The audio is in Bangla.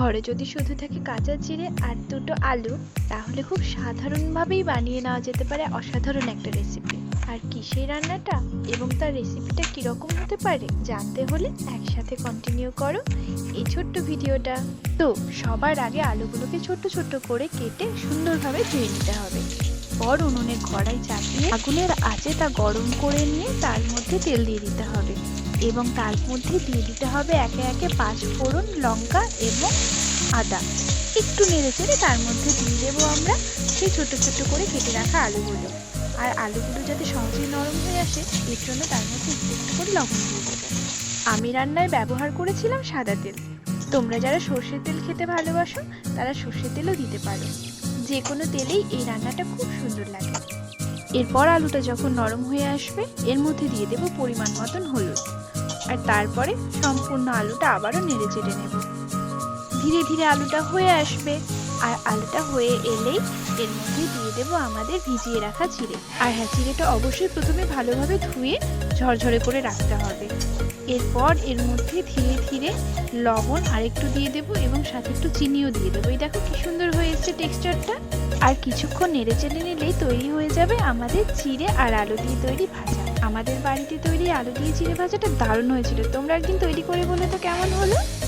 ঘরে যদি শুধু থাকে কাঁচা জিরে আর দুটো আলু, তাহলে খুব সাধারণভাবেই বানিয়ে নেওয়া যেতে পারে অসাধারণ একটা রেসিপি আর কি সেই রান্নাটা এবং তার রেসিপিটা কীরকম হতে পারে জানতে হলে একসাথে কন্টিনিউ করো এই ছোট্ট ভিডিওটা। তো সবার আগে আলুগুলোকে ছোট্ট ছোট্ট করে কেটে সুন্দরভাবে ধুয়ে নিতে হবে। পর উনুনে কড়াই চাপিয়ে আগুনের আঁচে তা গরম করে নিয়ে তার মধ্যে তেল দিয়ে দিতে হবে। এবং তার মধ্যে দিয়ে দিতে হবে একে একে পাঁচ ফোড়ন লঙ্কা এবং আদা। একটু নেড়ে চেড়ে তার মধ্যে দিয়ে দেবো আমরা সেই ছোটো ছোটো করে কেটে রাখা আলুগুলো। আর আলুগুলো যাতে সহজেই নরম হয়ে আসে, এর জন্য তার মধ্যে একটু একটু করে লবণ দিয়ে দেবো। আমি রান্নায় ব্যবহার করেছিলাম সাদা তেল। তোমরা যারা সর্ষের তেল খেতে ভালোবাসো, তারা সর্ষের তেলও দিতে পারো। যে কোনো তেলেই এই রান্নাটা খুব সুন্দর লাগে। এরপর আলুটা যখন নরম হয়ে আসবে, এর মধ্যে দিয়ে দেবো পরিমাণ মতন হলুদ। আর তারপরে সম্পূর্ণ আলুটা আবারও নেড়ে চেড়ে নেব। ধীরে ধীরে আলুটা হয়ে আসবে। আর আলুটা হয়ে এলেই এর মধ্যে দিয়ে দেবো আমাদের ভিজিয়ে রাখা চিড়ে। আর হ্যাঁ চিড়েটা অবশ্যই প্রথমে ভালোভাবে ধুয়ে ঝরঝরে করে রাখতে হবে। এরপর এর মধ্যে ধীরে ধীরে লবণ আর একটু দিয়ে দেবো এবং সাথে একটু চিনিও দিয়ে দেবো। এই দেখো কি সুন্দর হয়ে এসছে টেক্সচারটা আর কিছুক্ষণ নেড়ে চেড়ে নিলেই তৈরি হয়ে যাবে আমাদের চিড়ে আর আলু দিয়ে তৈরি ভাজা। আমাদের বাড়িতে তৈরি আলু দিয়ে চিড়ে ভাজাটা দারুণ হয়েছিল। তোমরা একদিন তৈরি করে বলে তো কেমন হলো?